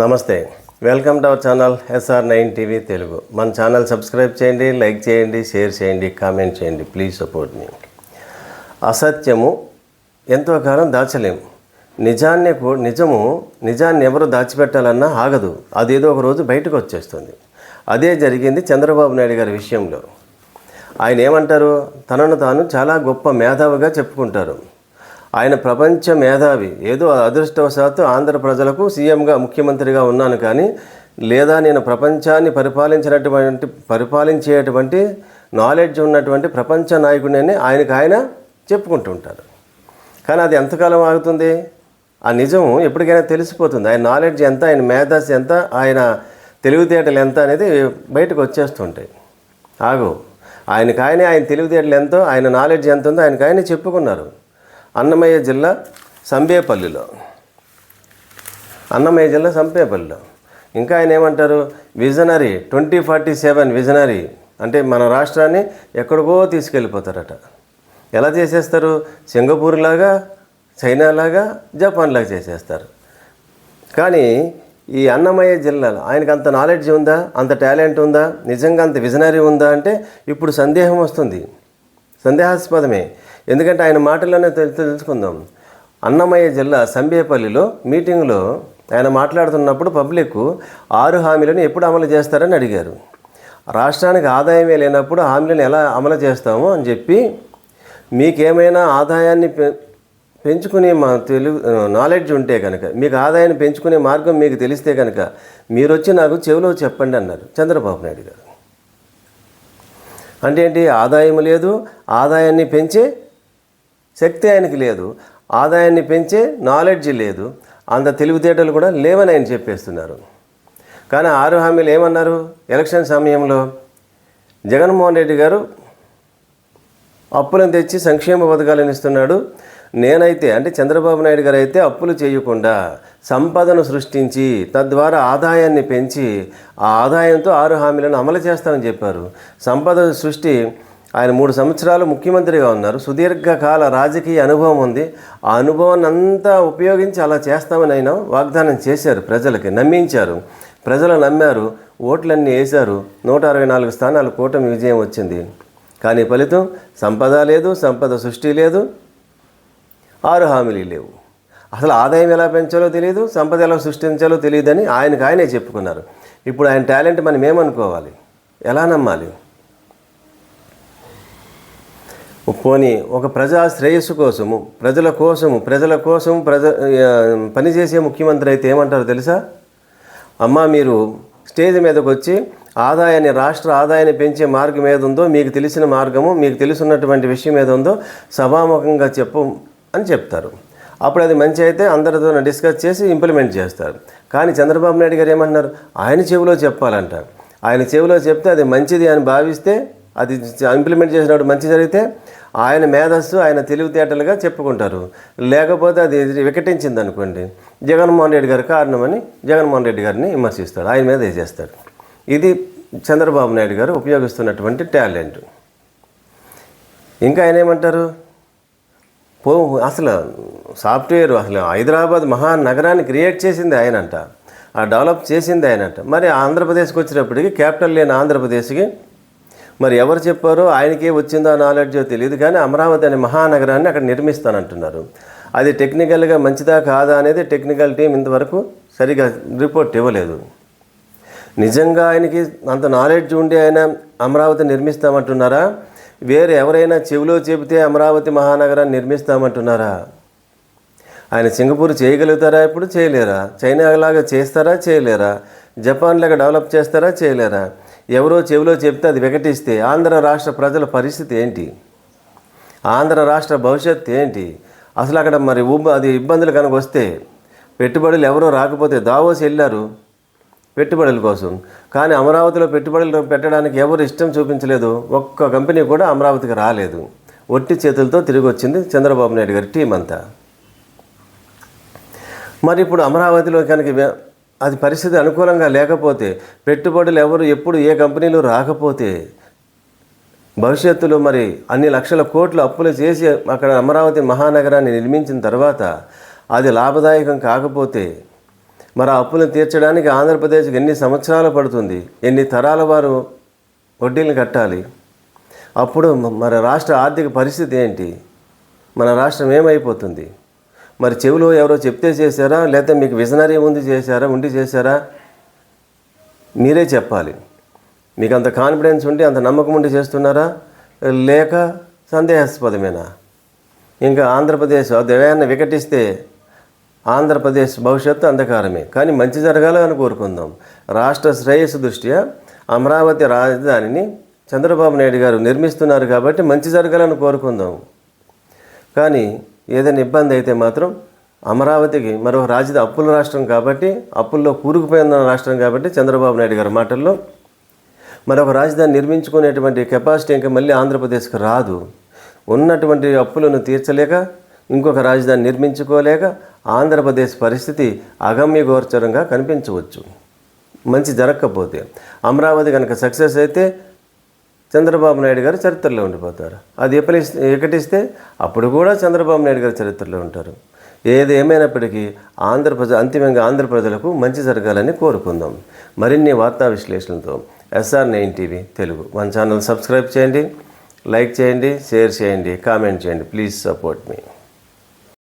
నమస్తే. Welcome to our channel SR nine TV Telugu. మన channel subscribe చేయండి like చేయండి షేర్ చేయండి కామెంట్ చేయండి. ప్లీజ్ సపోర్ట్ మీ అసత్యము ఎంతో కాలం దాచలేము నిజాన్ని నిజము నిజాన్ని ఎవరు దాచిపెట్టాలన్నా ఆగదు. అదేదో ఒక రోజు బయటకు వచ్చేస్తుంది. అదే జరిగింది చంద్రబాబు నాయుడు గారి విషయంలో. ఆయన ఏమంటారు? తనను తాను చాలా గొప్ప మేధావిగా చెప్పుకుంటారు. ఆయన ప్రపంచ మేధావి. ఏదో అదృష్టవశాత్తు ఆంధ్ర ప్రజలకు సీఎంగా ముఖ్యమంత్రిగా ఉన్నాను కానీ లేదా నేను ప్రపంచాన్ని పరిపాలించినటువంటి పరిపాలించేటువంటి నాలెడ్జ్ ఉన్నటువంటి ప్రపంచ నాయకుడిని ఆయనకు ఆయన చెప్పుకుంటుంటారు కానీ అది ఎంతకాలం ఆగుతుంది? ఆ నిజం ఎప్పటికైనా తెలిసిపోతుంది. ఆయన నాలెడ్జ్ ఎంత ఆయన మేధాస్ ఎంత ఆయన తెలివితేటలు ఎంత అనేది బయటకు వచ్చేస్తుంటాయి. ఆగు. ఆయనకు ఆయనే ఆయన తెలివితేటలు ఎంతో ఆయన నాలెడ్జ్ ఎంత ఉందో ఆయనకు ఆయనే చెప్పుకున్నారు. అన్నమయ్య జిల్లా సంబేపల్లిలో. అన్నమయ్య జిల్లా సంపేపల్లిలో ఇంకా ఆయన ఏమంటారు? Visionary twenty forty seven visionary అంటే మన రాష్ట్రాన్ని ఎక్కడికో తీసుకెళ్ళిపోతారట. ఎలా చేసేస్తారు? సింగపూర్ లాగా చైనా లాగా జపాన్ లాగా చేసేస్తారు. కానీ ఈ అన్నమయ్య జిల్లాలో ఆయనకు అంత నాలెడ్జ్ ఉందా? అంత టాలెంట్ ఉందా? నిజంగా అంత విజనరీ ఉందా? అంటే ఇప్పుడు సందేహం వస్తుంది. సందేహాస్పదమే. ఎందుకంటే ఆయన మాటల్లోనే తెలు- తెలుసుకుందాం. అన్నమయ్య జిల్లా సంబేపల్లిలో మీటింగ్లో ఆయన మాట్లాడుతున్నప్పుడు పబ్లిక్ ఆరు హామీలను ఎప్పుడు అమలు చేస్తారని అడిగారు. రాష్ట్రానికి ఆదాయమే లేనప్పుడు హామీలను ఎలా అమలు చేస్తామో అని చెప్పి మీకేమైనా ఆదాయాన్ని పె పెంచుకునే మా తెలుగు నాలెడ్జ్ ఉంటే కనుక మీకు ఆదాయాన్ని పెంచుకునే మార్గం మీకు తెలిస్తే కనుక మీరు వచ్చి నాకు చెవిలో చెప్పండి అన్నారు చంద్రబాబు నాయుడు గారు. అంటే ఏంటి? ఆదాయం లేదు ఆదాయాన్ని పెంచే శక్తి ఆయనకి లేదు ఆదాయాన్ని పెంచే నాలెడ్జ్ లేదు అంత తెలివితేటలు కూడా లేవని ఆయన చెప్పేస్తున్నారు. కానీ ఆరు హామీలు ఏమన్నారు ఎలక్షన్ సమయంలో? జగన్మోహన్ రెడ్డి గారు అప్పులను తెచ్చి సంక్షేమ పథకాలను ఇస్తున్నాడు. నేనైతే అంటే చంద్రబాబు నాయుడు గారు అయితే అప్పులు చేయకుండా సంపదను సృష్టించి తద్వారా ఆదాయాన్ని పెంచి ఆ ఆదాయంతో ఆరు హామీలను అమలు చేస్తామని చెప్పారు. సంపద సృష్టి ఆయన మూడు సంవత్సరాలు ముఖ్యమంత్రిగా ఉన్నారు. సుదీర్ఘకాల రాజకీయ అనుభవం ఉంది. ఆ అనుభవాన్ని అంతా ఉపయోగించి అలా చేస్తామని ఆయన వాగ్దానం చేశారు ప్రజలకి నమ్మించారు. ప్రజలు నమ్మారు. ఓట్లన్నీ వేశారు. నూట అరవై నాలుగు స్థానాలు కూటమి విజయం వచ్చింది. కానీ ఫలితం సంపద లేదు సంపద సృష్టి లేదు ఆరు హామీలు లేవు. అసలు ఆదాయం ఎలా పెంచాలో తెలియదు సంపద ఎలా సృష్టించాలో తెలియదని ఆయనకు ఆయనే చెప్పుకున్నారు. ఇప్పుడు ఆయన టాలెంట్ మనం ఏమనుకోవాలి? ఎలా నమ్మాలి? పోని ఒక ప్రజా శ్రేయస్సు కోసము ప్రజల కోసము ప్రజల కోసం ప్రజ పనిచేసే ముఖ్యమంత్రి అయితే ఏమంటారు తెలుసా? అమ్మ మీరు స్టేజ్ మీదకి వచ్చి ఆదాయాన్ని రాష్ట్ర ఆదాయాన్ని పెంచే మార్గం ఏది ఉందో మీకు తెలిసిన మార్గము మీకు తెలుసున్నటువంటి విషయం ఏది ఉందో సభాముఖంగా చెప్పు అని చెప్తారు. అప్పుడు అది మంచి అయితే అందరితో డిస్కస్ చేసి ఇంప్లిమెంట్ చేస్తారు. కానీ చంద్రబాబు నాయుడు గారు ఏమంటున్నారు? ఆయన చెవిలో చెప్పాలంట. ఆయన చెవిలో చెప్తే అది మంచిది అని భావిస్తే అది ఇంప్లిమెంట్ చేసినప్పుడు మంచి జరిగితే ఆయన మేధస్సు ఆయన తెలివితేటలుగా చెప్పుకుంటారు. లేకపోతే అది వికటించింది అనుకోండి. జగన్మోహన్ రెడ్డి గారి కారణమని జగన్మోహన్ రెడ్డి గారిని విమర్శిస్తాడు. ఆయన మీద వేసేస్తాడు. ఇది చంద్రబాబు నాయుడు గారు ఉపయోగిస్తున్నటువంటి టాలెంట్. ఇంకా ఆయన ఏమంటారు? పో అసలు సాఫ్ట్వేర్ అసలు హైదరాబాద్ మహానగరాన్ని క్రియేట్ చేసింది ఆయనంట. ఆ డెవలప్ చేసింది ఆయనంట. మరి ఆంధ్రప్రదేశ్కి వచ్చినప్పటికీ క్యాపిటల్ లేని ఆంధ్రప్రదేశ్కి మరి ఎవరు చెప్పారో ఆయనకే వచ్చిందో నాలెడ్జో తెలియదు కానీ అమరావతి అనే మహానగరాన్ని అక్కడ నిర్మిస్తానంటున్నారు. అది టెక్నికల్గా మంచిదా కాదా అనేది టెక్నికల్ టీం ఇంతవరకు సరిగా రిపోర్ట్ ఇవ్వలేదు. నిజంగా ఆయనకి అంత నాలెడ్జ్ ఉండి ఆయన అమరావతి నిర్మిస్తామంటున్నారా? వేరే ఎవరైనా చెవిలో చెబితే అమరావతి మహానగరాన్ని నిర్మిస్తామంటున్నారా? ఆయన సింగపూర్ చేయగలుగుతారా? ఇప్పుడు చేయలేరా? చైనా లాగా చేస్తారా? చేయలేరా? జపాన్ లాగా డెవలప్ చేస్తారా? చేయలేరా? ఎవరో చెవిలో చెప్తే అది వికటిస్తే ఆంధ్ర రాష్ట్ర ప్రజల పరిస్థితి ఏంటి? ఆంధ్ర రాష్ట్ర భవిష్యత్తు ఏంటి? అసలు అక్కడ మరి అది ఇబ్బందులు కనుక వస్తే పెట్టుబడులు ఎవరో రాకపోతే దావోసి వెళ్ళారు పెట్టుబడుల కోసం. కానీ అమరావతిలో పెట్టుబడులు పెట్టడానికి ఎవరు ఇష్టం చూపించలేదు. ఒక్క కంపెనీ కూడా అమరావతికి రాలేదు. ఒట్టి చేతులతో తిరిగి వచ్చింది చంద్రబాబు నాయుడు గారి టీం అంతా. మరి ఇప్పుడు అమరావతిలో కనుక అది పరిస్థితి అనుకూలంగా లేకపోతే పెట్టుబడులు ఎవరు ఎప్పుడు ఏ కంపెనీలు రాకపోతే భవిష్యత్తులో మరి అన్ని లక్షల కోట్లు అప్పులు చేసి అక్కడ అమరావతి మహానగరాన్ని నిర్మించిన తర్వాత అది లాభదాయకం కాకపోతే మరి ఆ అప్పులను తీర్చడానికి ఆంధ్రప్రదేశ్కి ఎన్ని సంవత్సరాలు పడుతుంది? ఎన్ని తరాల వారు వడ్డీలు కట్టాలి? అప్పుడు మరి రాష్ట్ర ఆర్థిక పరిస్థితి ఏంటి? మన రాష్ట్రం ఏమైపోతుంది? మరి చెవిలో ఎవరో చెప్తే చేశారా? లేకపోతే మీకు విజనరీ ఉంది చేశారా? ఉండి చేశారా? మీరే చెప్పాలి. మీకు అంత కాన్ఫిడెన్స్ ఉండి అంత నమ్మకం ఉండి చేస్తున్నారా? లేక సందేహాస్పదమేనా? ఇంకా ఆంధ్రప్రదేశ్ దేవాన్ని వికటిస్తే ఆంధ్రప్రదేశ్ భవిష్యత్తు అంధకారమే. కానీ మంచి జరగాలని కోరుకుందాం. రాష్ట్ర శ్రేయస్సు దృష్ట్యా అమరావతి రాజధానిని చంద్రబాబు నాయుడు గారు నిర్మిస్తున్నారు కాబట్టి మంచి జరగాలని కోరుకుందాం. కానీ ఏదైనా ఇబ్బంది అయితే మాత్రం అమరావతికి మరో రాజధాని అప్పుల రాష్ట్రం కాబట్టి అప్పుల్లో కూరుకుపోయిన రాష్ట్రం కాబట్టి చంద్రబాబు నాయుడు గారి మాటల్లో మరొక రాజధాని నిర్మించుకునేటువంటి కెపాసిటీ ఇంకా మళ్ళీ ఆంధ్రప్రదేశ్కి రాదు. ఉన్నటువంటి అప్పులను తీర్చలేక ఇంకొక రాజధాని నిర్మించుకోలేక ఆంధ్రప్రదేశ్ పరిస్థితి అగమ్యగోచరంగా కనిపించవచ్చు. మంచి జరగకపోతే అమరావతి కనుక సక్సెస్ అయితే చంద్రబాబు నాయుడు గారు చరిత్రలో ఉండిపోతారు. అది ఎప్పటి ఎక్కటిస్తే అప్పుడు కూడా చంద్రబాబు నాయుడు గారు చరిత్రలో ఉంటారు. ఏది ఏమైనప్పటికీ ఆంధ్రప్రజ అంతిమంగా ఆంధ్ర ప్రజలకు మంచి జరగాలని కోరుకుందాం. మరిన్ని వార్తా విశ్లేషణతో ఎస్ఆర్ నైన్ టీవీ తెలుగు మన ఛానల్ సబ్స్క్రైబ్ చేయండి లైక్ చేయండి షేర్ చేయండి కామెంట్ చేయండి. Please support me.